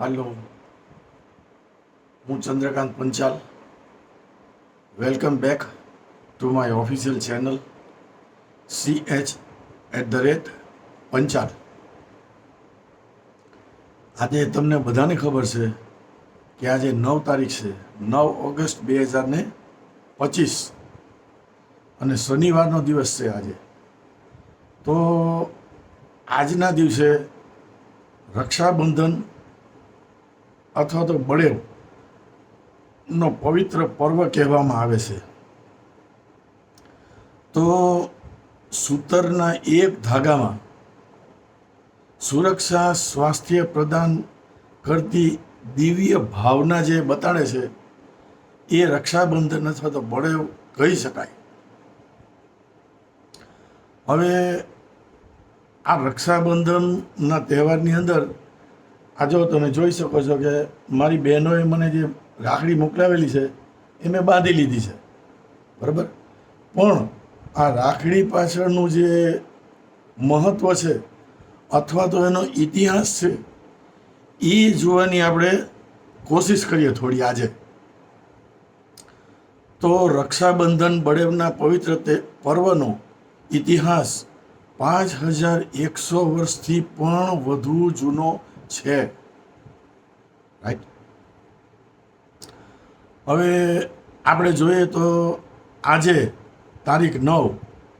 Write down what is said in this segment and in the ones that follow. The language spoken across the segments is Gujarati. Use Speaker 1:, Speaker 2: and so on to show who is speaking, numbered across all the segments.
Speaker 1: હાલો, હું Chandrakant Panchal. Welcome back to my official channel C H at the rate Panchal. આજે તમને બધાને ખબર છે કે આજે નવ તારીખ છે, નવ ઓગસ્ટ બે હજાર ને પચીસ. અને શનિવારનો દિવસ છે આજે. તો આજના દિવસે રક્ષાબંધન અથવા તો બળેવ નો પવિત્ર પર્વ કહેવામાં આવે છે. તો સૂતરના એક ધાગામાં સુરક્ષા, સ્વાસ્થ્ય પ્રદાન કરતી દિવ્ય ભાવના જે બતાડે છે, એ રક્ષાબંધન અથવા તો બળેવ કહી શકાય. હવે આ રક્ષાબંધનના તહેવારની અંદર આ જો તમે જોઈ શકો છો કે મારી બહેનોએ મને જે રાખડી મોકલાવેલી છે, એ મેં બાંધી લીધી છે. બરાબર? પણ આ રાખડી પાછળનું જે મહત્ત્વ છે, અથવા તો એનો ઇતિહાસ છે, એ જોવાની આપણે કોશિશ કરીએ થોડી આજે. તો રક્ષાબંધન બળેવના પવિત્ર તે પર્વનો ઇતિહાસ પાંચ હજાર એકસો વર્ષથી પણ વધુ જૂનો છે. રાઈટ હવે આપણે જોઈએ તો આજે તારીખ નવ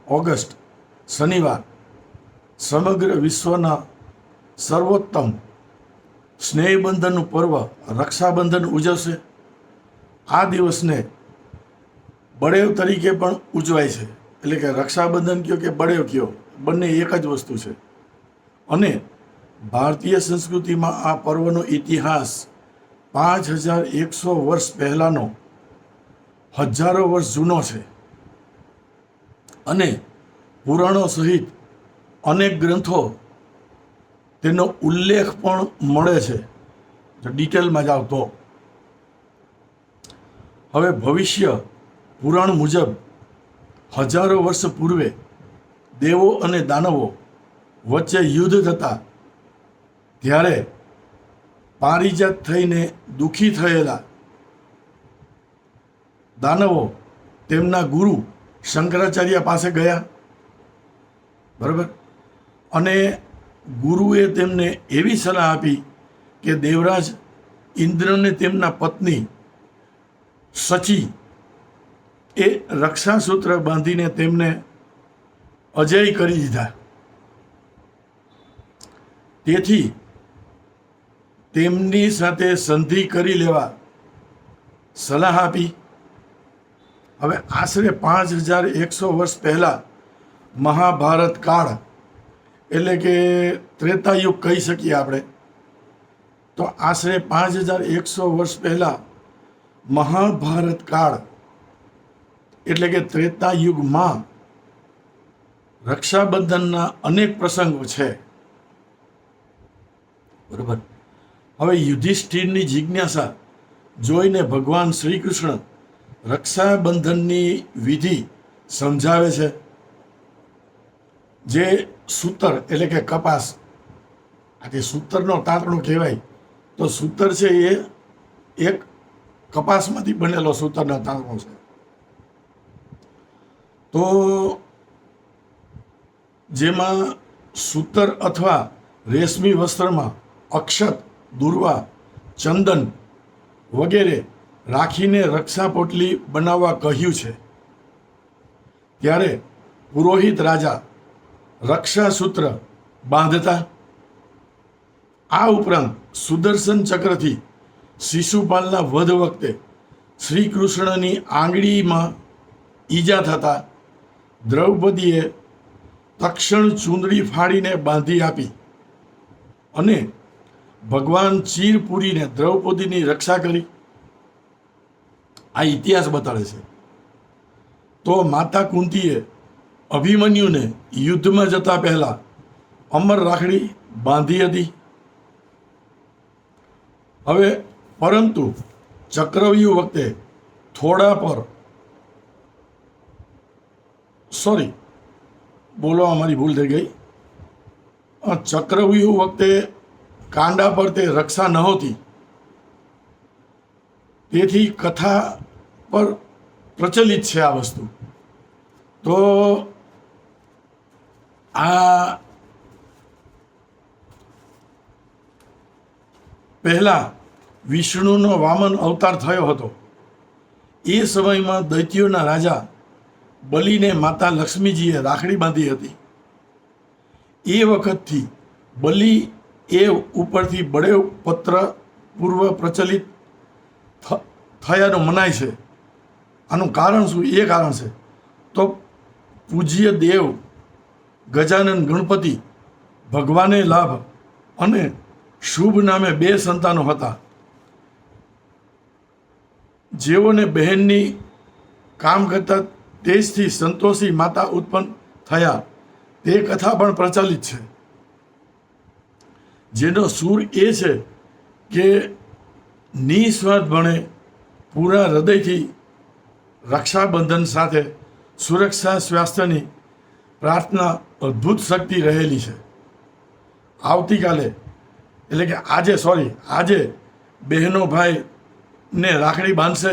Speaker 1: ઓગસ્ટ શનિવાર સમગ્ર વિશ્વના સર્વોત્તમ સ્નેહબંધનનું પર્વ રક્ષાબંધન ઉજવશે. આ દિવસને બળેવ તરીકે પણ ઉજવાય છે. એટલે કે રક્ષાબંધન કયો કે બળેવ કયો, બંને એક જ વસ્તુ છે. અને ભારતીય સંસ્કૃતિમાં આ પર્વનો ઇતિહાસ પાંચ હજાર એકસો વર્ષ પહેલાંનો હજારો વર્ષ જૂનો છે. અને પુરાણો સહિત અનેક ગ્રંથો તેનો ઉલ્લેખ પણ મળે છે. ડિટેલમાં જ આવતો હવે ભવિષ્ય પુરાણ મુજબ હજારો વર્ષ પૂર્વે દેવો અને દાનવો વચ્ચે યુદ્ધ થતા, ત્યારે પારિજાત થઈને દુઃખી થયેલા દાનવો તેમના ગુરુ શંકરાચાર્ય પાસે ગયા. બરાબર? અને ગુરુએ તેમને એવી સલાહ આપી કે દેવરાજ ઇન્દ્રને તેમના પત્ની સચી એ રક્ષાસૂત્ર બાંધીને તેમને અજય કરી દીધા. તેથી તેમની સાથે સંધિ કરી લેવા સલાહ આપી. હવે આશરે પાંચ હજાર એકસો વર્ષ પહેલાં મહાભારત કાળ, એટલે કે ત્રેતાયુગ કહી શકીએ આપણે, તો આશરે પાંચ હજાર એકસો વર્ષ પહેલાં મહાભારત કાળ, એટલે કે ત્રેતા યુગમાં રક્ષાબંધનના અનેક પ્રસંગો છે. બરોબર. હવે યુધિષ્ઠિરની જિજ્ઞાસા જોઈને ભગવાન શ્રી કૃષ્ણ રક્ષાબંધનની વિધિ સમજાવે છે, જે સૂતર એટલે કે કપાસ. આ જે સૂતરનો તાતણો કહેવાય, તો સૂતર છે એ એક કપાસમાંથી બનેલો સૂતરનો તાતણો છે. તો જેમાં સૂતર અથવા રેશમી વસ્ત્રમાં અક્ષત દુર્વા, ચંદન વગેરે રાખીને રક્ષા પોટલી બનાવવા કહ્યું છે. ત્યારે પુરોહિત રાજા રક્ષાસૂત્ર બાંધતા, આ ઉપરાંત સુદર્શન ચક્રથી શિશુપાલના વધ વખતે શ્રી કૃષ્ણની આંગળીમાં ઈજા થતા દ્રૌપદીએ તક્ષણ ચૂંદડી ફાડીને બાંધી આપી અને ભગવાન ચીર પૂરીને દ્રૌપદીની રક્ષા કરી. આ ઇતિહાસ બતાડે છે. તો માતા કુંતીએ અભિમન્યુને યુદ્ધમાં જતા પહેલા અમર રાખડી બાંધી હતી. હવે પરંતુ ચક્રવ્યૂહ વખતે થોડા પર સોરી બોલવા મારી ભૂલ થઈ ગઈ. ચક્રવ્યૂહ વખતે કાંડા પર તે રક્ષા નહોતી તેથી કથા પર પ્રચલિત છે આ વસ્તુ. તો આ પહેલા વિષ્ણુનો વામન અવતાર થયો હતો. એ સમયમાં દૈત્યોના રાજા બલિને માતા લક્ષ્મીજીએ રાખડી બાંધી હતી. એ વખતથી બલિ એ ઉપરથી બળેવ પત્ર પૂર્વ પ્રચલિત થયાનું મનાય છે. આનું કારણ શું? એ કારણ છે. તો પૂજ્ય દેવ, ગજાનન ગણપતિ, ભગવાને લાભ અને શુભ નામે બે સંતાનો હતા. જેઓને બહેનની કામ કરતા તેજથી સંતોષી માતા ઉત્પન્ન થયા. તે કથા પણ પ્રચલિત છે. જેનો સૂર એ છે કે નિસ્વાર્થપણે પૂરા હૃદયથી રક્ષાબંધન સાથે સુરક્ષા, સ્વાસ્થ્યની પ્રાર્થના અદ્ભુત શક્તિ રહેલી છે. આવતીકાલે, એટલે કે આજે સોરી આજે બહેનો ભાઈને રાખડી બાંધશે,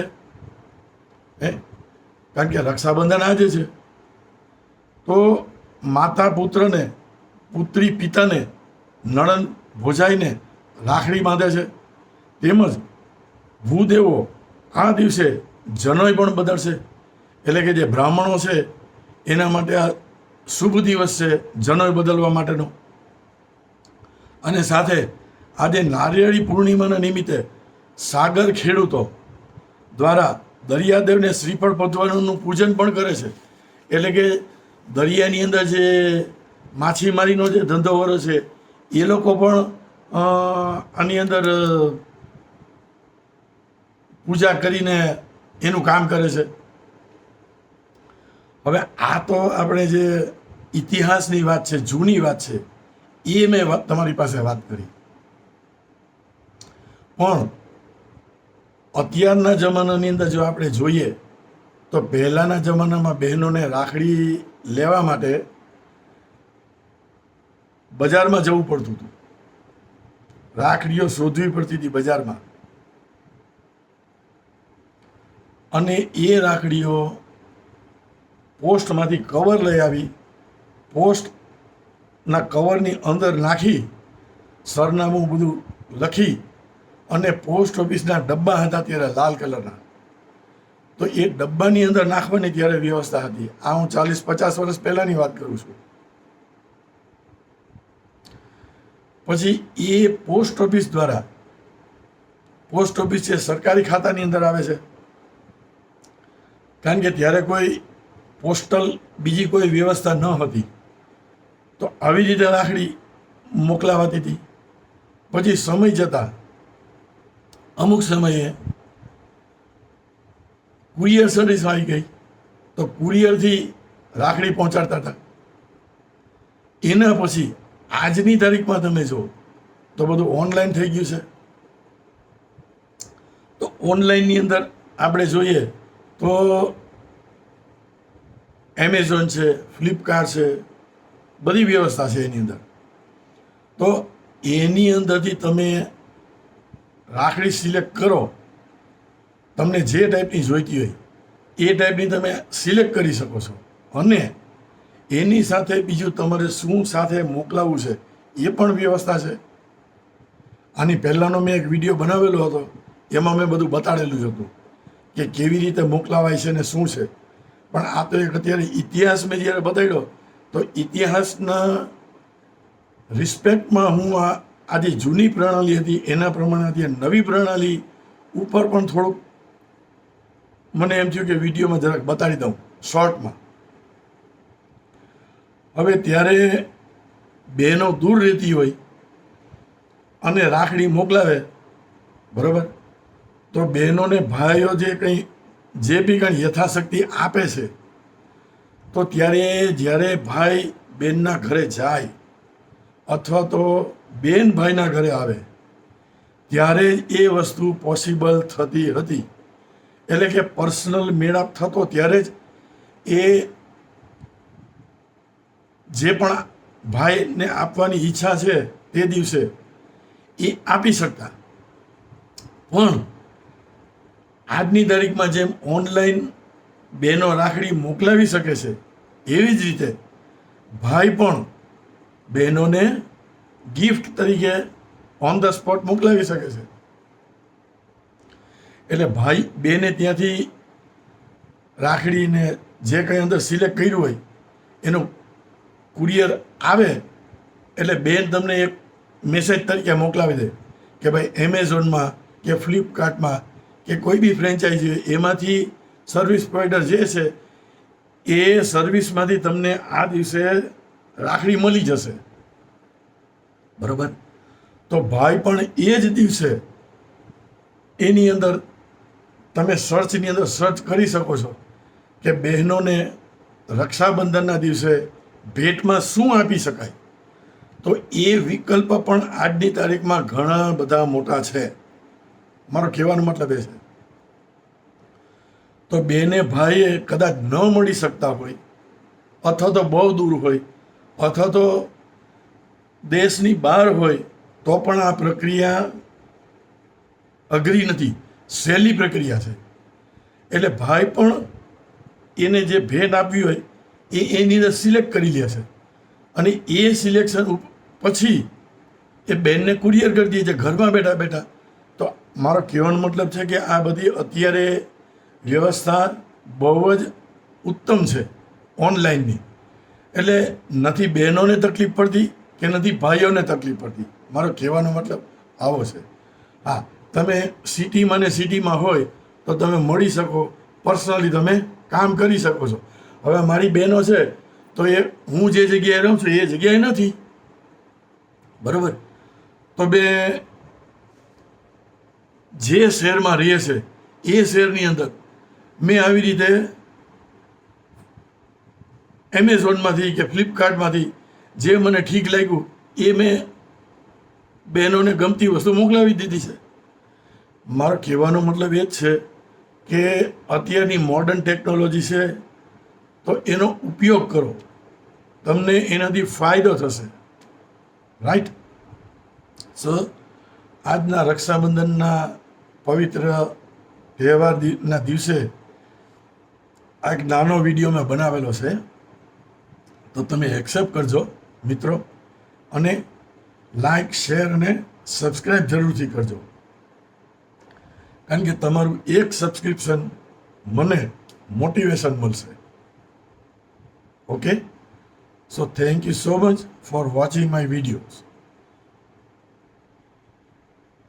Speaker 1: હે? કારણ કે રક્ષાબંધન આજે છે. તો માતા પુત્રને, પુત્રી પિતાને નણંદ ભોજાઈને રાખડી બાંધે છે. તેમજ ભૂદેવો આ દિવસે જનોય પણ બદલશે. એટલે કે જે બ્રાહ્મણો છે, એના માટે આ શુભ દિવસ છે, જનોય બદલવા માટેનો. અને સાથે આજે નારિયેળી પૂર્ણિમાના નિમિત્તે સાગર ખેડૂતો દ્વારા દરિયાદેવને શ્રીફળ પધવાનું પૂજન પણ કરે છે. એટલે કે દરિયાની અંદર જે માછીમારીનો જે ધંધો વરો છે એ લોકો પણ આની અંદર પૂજા કરીને એનું કામ કરે છે. હવે આ તો આપણે જે ઇતિહાસની વાત છે, જૂની વાત છે, એ મેં તમારી પાસે વાત કરી. પણ અત્યારના જમાનાની અંદર જો આપણે જોઈએ, તો પહેલાંના જમાનામાં બહેનોને રાખડી લેવા માટે બજારમાં જવું પડતું હતું. રાખડીઓ શોધવી પડતી હતી બજારમાં. અને એ રાખડીઓ પોસ્ટમાંથી કવર લઈ આવી, પોસ્ટના કવરની અંદર નાખી, સરનામું બધું લખી અને પોસ્ટ ઓફિસના ડબ્બા હતા ત્યારે લાલ કલરના. તો એ ડબ્બાની અંદર નાખવાની ત્યારે વ્યવસ્થા હતી. આ હું ચાલીસ પચાસ વર્ષ પહેલાંની વાત કરું છું. પછી એ પોસ્ટ ઓફિસ દ્વારા, પોસ્ટ ઓફિસ છે સરકારી ખાતાની અંદર આવે છે, કારણ કે ત્યારે કોઈ પોસ્ટલ બીજી કોઈ વ્યવસ્થા ન હતી, તો આવી રીતે રાખડી મોકલાવાતી હતી. પછી સમય જતાં અમુક સમયે કુરિયર સર્વિસ આવી ગઈ, તો કુરિયરથી રાખડી પહોંચાડતા હતા. એના પછી આજની તારીખમાં તમે જો તો બધું ઓનલાઈન થઈ ગયું છે. તો ઓનલાઈનની અંદર આપણે જોઈએ તો એમેઝોન છે ફ્લિપકાર્ટ છે, બધી વ્યવસ્થા છે એની અંદર. તો એની અંદરથી તમે રાખડી સિલેક્ટ કરો, તમને જે ટાઈપની જોઈતી હોય, એ ટાઈપની તમે સિલેક્ટ કરી શકો છો. અને એની સાથે બીજું તમારે શું સાથે મોકલાવવું છે, એ પણ વ્યવસ્થા છે. આની પહેલાંનો મેં એક વીડિયો બનાવેલો હતો, એમાં મેં બધું બતાડેલું જ હતું કે કેવી રીતે મોકલાવાય છે ને શું છે. પણ આ તો એક અત્યારે ઇતિહાસ મેં જ્યારે બતાડ્યો તો ઇતિહાસના રિસ્પેક્ટમાં હું આ આ જે જૂની પ્રણાલી હતી, એના પ્રમાણે અત્યારે નવી પ્રણાલી ઉપર પણ થોડુંક મને એમ થયું કે વિડીયોમાં જરાક બતાડી દઉં, શોર્ટમાં. હવે ત્યારે બહેનો દૂર રહેતી હોય અને રાખડી મોકલાવે, બરાબર? તો બહેનોને ભાઈઓ જે કંઈ, જે બી કંઈ યથાશક્તિ આપે છે, તો ત્યારે જ્યારે ભાઈ બેનના ઘરે જાય અથવા તો બેન ભાઈના ઘરે આવે, ત્યારે એ વસ્તુ પોસિબલ થતી હતી. એટલે કે પર્સનલ મેળાપ થતો ત્યારે જ એ જે પણ ભાઈને આપવાની ઈચ્છા છે તે દિવસે એ આપી શકતા. પણ આજની તારીખમાં જેમ ઓનલાઈન બહેનો રાખડી મોકલાવી શકે છે, એવી જ રીતે ભાઈ પણ બહેનોને ગિફ્ટ તરીકે ઓન ધ સ્પોટ મોકલાવી શકે છે. એટલે ભાઈ બેને ત્યાંથી રાખડીને જે કંઈ અંદર સિલેક્ટ કર્યું હોય, એનું કુરિયર આવે, એટલે બેન તમને એક મેસેજ તરીકે મોકલાવી દે કે ભાઈ એમેઝોનમાં કે ફ્લિપકાર્ટમાં કે કોઈ બી ફ્રેન્ચાઇઝી એમાંથી સર્વિસ પ્રોવાઈડર જે છે, એ સર્વિસમાંથી તમને આ દિવસે રાખડી મળી જશે. બરોબર? તો ભાઈ પણ એ જ દિવસે એની અંદર તમે સર્ચની અંદર સર્ચ કરી શકો છો કે બહેનોને રક્ષાબંધનના દિવસે ભેટમાં શું આપી શકાય? તો એ વિકલ્પ પણ આજની તારીખમાં ઘણા બધા મોટા છે. મારો કહેવાનો મતલબ એ છે. તો બેને ભાઈએ કદાચ ન મળી શકતા હોય, અથવા તો બહુ દૂર હોય, અથવા તો દેશની બહાર હોય, તો પણ આ પ્રક્રિયા અઘરી નથી. સહેલી પ્રક્રિયા છે. એટલે ભાઈ પણ એને જે ભેટ આપવી હોય એ એની અંદર સિલેક્ટ કરી લે છે. અને એ સિલેક્શન પછી એ બેનને કુરિયર કરી દે છે, ઘરમાં બેઠા બેઠા. તો મારો કહેવાનો મતલબ છે કે આ બધી અત્યારે વ્યવસ્થા બહુ જ ઉત્તમ છે ઓનલાઈનની. એટલે નથી બહેનોને તકલીફ પડતી કે નથી ભાઈઓને તકલીફ પડતી. મારો કહેવાનો મતલબ આવો છે. હા, તમે સિટીમાં ને સિટીમાં હોય તો તમે મળી શકો. પર્સનલી તમે કામ કરી શકો છો. હવે મારી બહેનો છે, તો એ હું જે જગ્યાએ રહું છું એ જગ્યાએ નથી. બરાબર? તો બે, જે શહેરમાં રહે છે, એ શહેરની અંદર મેં આવી રીતે એમેઝોનમાંથી કે ફ્લિપકાર્ટમાંથી જે મને ઠીક લાગ્યું, એ મેં બહેનોને ગમતી વસ્તુ મોકલાવી દીધી છે. મારો કહેવાનો મતલબ એ જ છે કે અત્યારની મોડર્ન ટેકનોલોજી છે તો એનો ઉપયોગ કરો. તમને એનાથી ફાયદો થશે. રાઈટ સો આજના રક્ષાબંધનના પવિત્ર તહેવારના દિવસે આ એક નાનો વીડિયો મેં બનાવેલો છે. તો તમે એક્સેપ્ટ કરજો, મિત્રો. અને લાઈક શેર અને સબસ્ક્રાઈબ જરૂરથી કરજો. કારણ કે તમારું એક સબસ્ક્રિપ્શન મને મોટિવેશન મળશે. okay? So thank you so much for watching my videos.